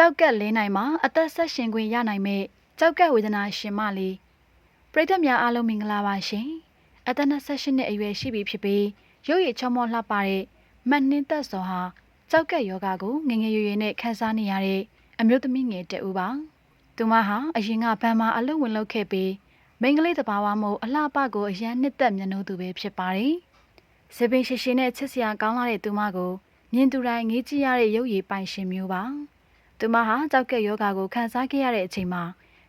ကြောက်ကက်လင်းနိုင်မှာအသက်ဆက်ရှင်ခွင့်ရနိုင်မဲ့ကြောက်ကက်ဝေဒနာရှင်မလေးပရိသတ်များအားလုံးမင်္ဂလာပါရှင်အသက်28နှစ်အရွယ်ရှိပြီဖြစ်ပြီးရုပ်ရည်ချောမောလှပတဲ့မတ်နှင်းသက်စောဟာကြောက်ကက်ယောဂကိုငယ်ငယ်ရွယ်ရွယ်နဲ့ခံစားနေရတဲ့အမျိုးသမီးငယ်တဦးပါသူမဟာအရင်ကဗန်မာအလုပ်ဝင်လုပ်ခဲ့ပြီးမိန်းကလေးတဘာဝမို့အလှပကိုအရန်နှစ်သက်မျက်နှာသူပဲဖြစ်ပါတယ်စပင်ရှိရှိနဲ့ချစ်စရာကောင်းလာတဲ့သူမကိုမြင်သူတိုင်းငေးကြည့်ရတဲ့ရုပ်ရည်ပိုင်ရှင်မျိုးပါ သူမဟာကြောက်ကက်ယောဂကိုခံစားခဲ့ရတဲ့အချိန်မှာ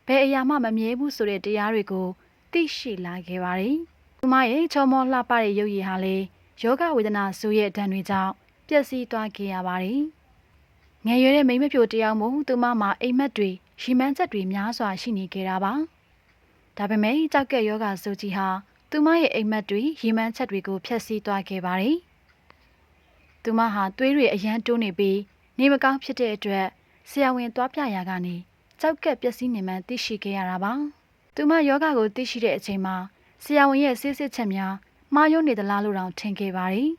ဘယ်အရာမှမမြဲဘူးဆိုတဲ့တရားတွေကိုသိရှိလာခဲ့ပါတယ်သူမရဲ့ချောမောလှပတဲ့ရုပ်ရည်ဟာလေယောဂဝေဒနာဆိုရဲ့ဒဏ်တွေကြောင့်ပျက်စီးသွားခဲ့ရပါတယ်ငယ်ရွယ်တဲ့မိန်းမပြိုတယောက်မို့သူမမှာအိမ်မက်တွေရီမန်းချက်တွေများစွာရှိနေခဲ့တာပါဒါပေမဲ့ကြောက်ကက်ယောဂဆိုကြီးဟာသူမရဲ့အိမ်မက်တွေရီမန်းချက်တွေကိုဖျက်ဆီးသွားခဲ့ပါတယ်သူမဟာသွေးတွေအရန်တိုးနေပြီးနေမကောင်းဖြစ်တဲ့အတွက် ဆရာဝန်သွားပြရာကနေကြောက်ကက်ပျက်စီးနေမှန်းသိရှိခဲ့ရတာပါ။သူမယောဂကိုသိရှိတဲ့အချိန်မှာဆရာဝန်ရဲ့ဆေးစစ်ချက်များမှားယွင်းနေသလားလို့တောင်ထင်ခဲ့ပါတယ်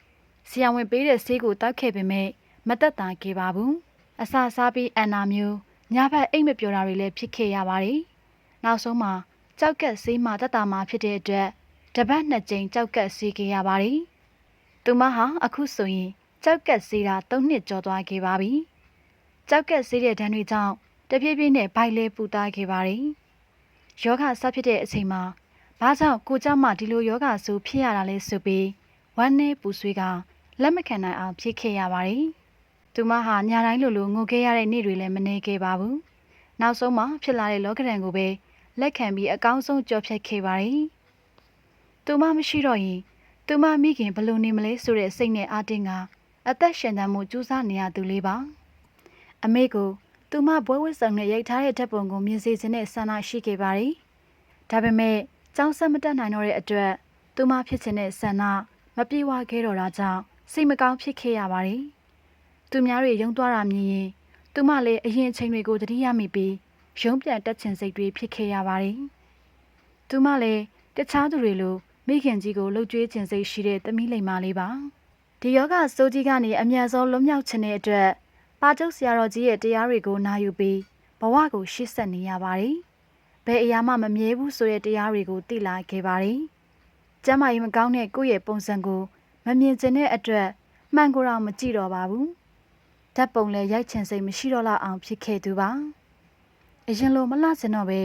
။ဆရာဝန်ပေးတဲ့ဆေးကိုတောက်ခဲ့ပေမဲ့မသက်သာခဲ့ပါဘူး။အစာစားပြီးအန်နာမျိုးညဘက်အိတ်မပျော်တာတွေလည်းဖြစ်ခဲ့ရပါတယ်။နောက်ဆုံးမှာကြောက်ကက်ဆေးမှသက်သာမှဖြစ်တဲ့အတွက်တပတ်နှစ်ကြိမ်ကြောက်ကက်ဆေးခဲ့ရပါတယ်။သူမဟာအခုဆိုရင်ကြောက်ကက်ဆေးတာ၃နှစ်ကျော်သွားခဲ့ပါပြီ။ ကြောက်ကက်ဆေးတဲ့ဒဏ်တွေကြောင့်တဖြည်းဖြည်းနဲ့ဘိုက်လဲပူတာခဲ့ပါတယ်။ယောဂဆဖြစ်တဲ့အချိန်မှာဘာကြောင့်ကိုကြောင့်မှဒီလိုယောဂဆူဖြစ်ရတာလဲဆိုပြီးဝမ်းနဲ့ပူဆွေးကလက်မခံနိုင်အောင်ဖြစ်ခဲ့ရပါတယ်။သူမဟာညတိုင်းလိုလိုငိုခဲ့ရတဲ့နေ့တွေလည်းမနေခဲ့ပါဘူး။နောက်ဆုံးမှဖြစ်လာတဲ့လောကဒဏ်ကိုပဲလက်ခံပြီးအကောင်းဆုံးကြော်ဖြတ်ခဲ့ပါတယ်။သူမမရှိတော့ရင်သူမမိခင်ဘယ်လိုနေမလဲဆိုတဲ့စိတ်နဲ့အတင်းကအသက်ရှင်သန်မှုကြိုးစားနေရသူလေးပါ။ အမေကိုသူမဘွဲဝစ်ဆောင်နဲ့ရိုက်ထားတဲ့ဓာတ်ပုံကိုမြင်စေခြင်းနဲ့ဆန္ဒရှိခဲ့ပါတယ်။ဒါပေမဲ့ကျောင်းဆက်မတက်နိုင်တော့တဲ့အတွက်သူမဖြစ်ခြင်းနဲ့ဆန္ဒမပြေဝခဲ့တော့တာကြောင့်စိတ်မကောင်းဖြစ်ခဲ့ရပါတယ်။သူများတွေယုံသွားတာမြင်ရင်သူမလည်းအရင်အချိန်တွေကိုတတိယမိပြီးရုံးပြန်တက်ချင်စိတ်တွေဖြစ်ခဲ့ရပါတယ်။သူမလည်းတခြားသူတွေလိုမိခင်ကြီးကိုလှုပ်ကြွေးခြင်းစိတ်ရှိတဲ့သမီးလိမ္မာလေးပါ။ဒီယောဂစိုးကြီးကနေအမြန်ဆုံးလွတ်မြောက်ခြင်းတဲ့အတွက် ပါကျုပ်ဆရာတော်ကြီးရဲ့တရားတွေကိုနာယူပြီးဘဝကိုရှေ့ဆက်နေရပါတယ်။ဘယ်အရာမှမမြဲဘူးဆိုတဲ့တရားတွေကိုသိလာခဲ့ပါတယ်။ကျမ်းမာရေးမကောင်းတဲ့ကိုယ့်ရဲ့ပုံစံကိုမမြင်ကျင်တဲ့အတွက်မှန်ကိုယ်တော့မကြည့်တော့ပါဘူး။ဓာတ်ပုံလည်းရိုက်ချင်စိတ်မရှိတော့လောက်အောင်ဖြစ်ခဲ့သူပါ။အရင်လိုမလှစင်တော့ပဲ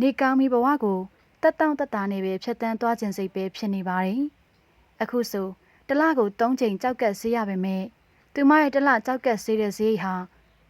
နေကောင်းပြီးဘဝကိုတက်တောင့်တက်တာနေပဲဖြတ်တန်းသွားခြင်းစိတ်ပဲဖြစ်နေပါတယ်။အခုဆိုတလကို၃ချိန်ကြောက်ကက်ဆေးရပါမယ်။ သူမရဲ့တလကြောက်ကက်ဆေးတဲ့ဈေးဟာ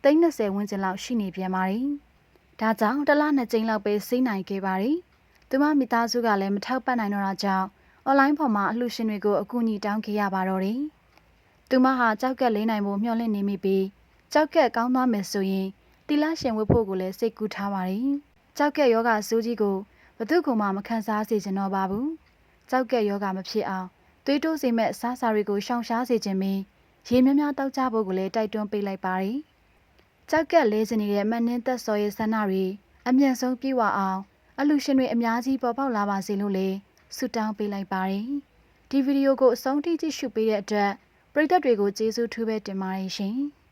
30ဝန်းကျင်လောက်ရှိနေပြန်ပါတယ်။ဒါကြောင့်တလနှစ်ကြိမ်လောက်ပဲဆေးနိုင်ခဲ့ပါတယ်။သူမမိသားစုကလည်းမထောက်ပံ့နိုင်တော့တာကြောင့်အွန်လိုင်းပေါ်မှာအလှူရှင်တွေကိုအကူအညီတောင်းခဲ့ရပါတော့တယ်။သူမဟာကြောက်ကက်လေးနိုင်ဖို့မျှော်လင့်နေမိပြီးကြောက်ကက်ကောင်းသွားမယ်ဆိုရင်တီလာရှင်ဝတ်ဖို့ကိုလည်းစိတ်ကူးထားပါတယ်။ကြောက်ကက်ယောဂစူးကြီးကိုဘသူကမှမခံစားစေချင်တော့ပါဘူး။ကြောက်ကက်ယောဂမဖြစ်အောင်သွေးတိုးစေမဲ့အစားအစာတွေကိုရှောင်ရှားစေခြင်းပြီး ရေများများတောက်ကြဖို့ကိုလည်းတိုက်တွန်းပေးလိုက်ပါတယ်။ကြောက်ကက်လဲစနေတဲ့မနှင်းသက်စော်ရဲ့ဆန္ဒတွေအမြန်ဆုံးပြေဝအောင်အလူရှင်တွေအများကြီးပေါ်ပေါက်လာပါစေလို့လည်းဆုတောင်းပေးလိုက်ပါတယ်။ဒီဗီဒီယိုကိုအဆုံးထိကြည့်ရှုပေးတဲ့အတွက်ပရိသတ်တွေကိုကျေးဇူးထူးပဲတင်ပါတယ်ရှင်။